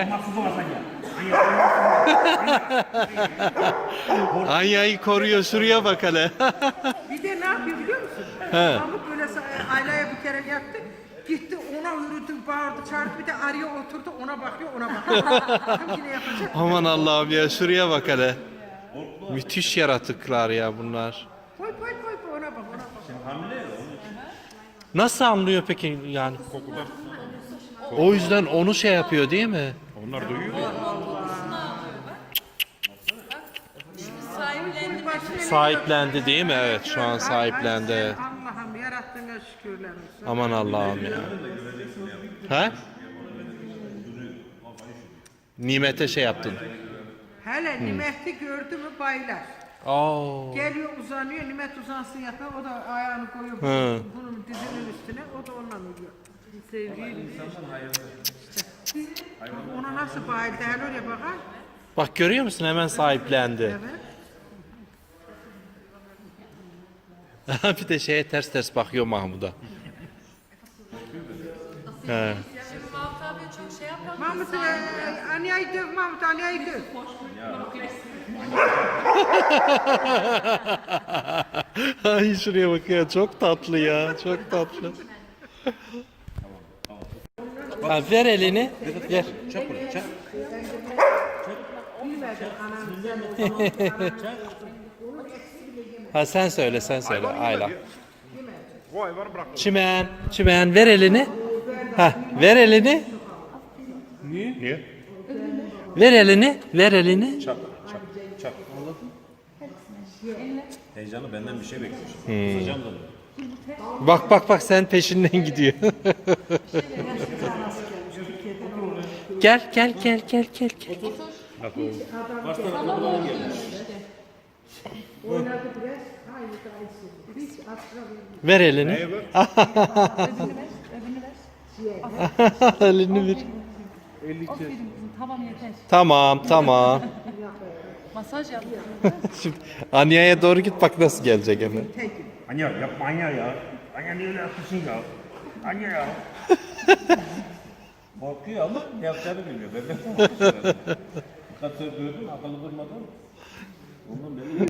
Anya'yı koruyor şuraya bak hele. Bir de ne yapıyor biliyor musun? He. Mahmut böyle aileye bir kere yaptı. Gitti ona yürüdü, bağırdı, çağırdı. Bir de araya oturdu, ona bakıyor, ona bakıyor. Bakın yine yapacak. Aman Allah'ım ya şuraya bak hele. Müthiş yaratıklar ya bunlar. Koy koy koy koy, ona bak, ona bak. Nasıl anlıyor peki yani? O yüzden onu şey yapıyor değil mi? Onlar duyuyor ya. Sahiplendi. Sahiplendi değil mi? Evet şu an sahiplendi. Allah'ım yarattığına şükürler olsun. Aman Allah'ım ya. He? Nimete şey yaptın. Hele Nimet'i gördü mü baylar. Oo. Geliyor uzanıyor, Nimet uzansın yatağa, o da ayağını koyuyor bunun dizinin üstüne, o da onunla uyuyor. Sevgiyle. Ona nasıl bayıldı, hele oraya bakar. Bak görüyor musun hemen sahiplendi. Evet. bir de şeye ters ters bakıyor Mahmud'a. He. Mahmut abi çok şey yapıyor. Mahmut, e, Anya'yı döv, Mahmut, Anya'yı döv. Ay şuraya bak ya çok tatlı ya çok tatlı. Ha, ver elini. Ver. ha sen söyle sen söyle Ayla. Vay var bırak. Çimen, çimen ver elini. Ha, ver elini. Niye? Ver elini, ver elini. Çak, çak, çak. Heyecanı benden bir şey bekliyor. Kızacağım da. Bak bak bak sen peşinden gidiyor. gel gel gel gel gel gel. Ver elini. elini ver. Tamam yeter. Tamam tamam. Masaj yap. Şimdi Anya'ya doğru git bak nasıl gelecek hemen. Anya yapma Anya ya. Anya niye öyle yapıyorsun ya? Anya ya. Korkuyor ama ne yapacağını bilmiyor. Ben de korkuyorum. Dikkat gördün akıllı durmadan. Ondan beni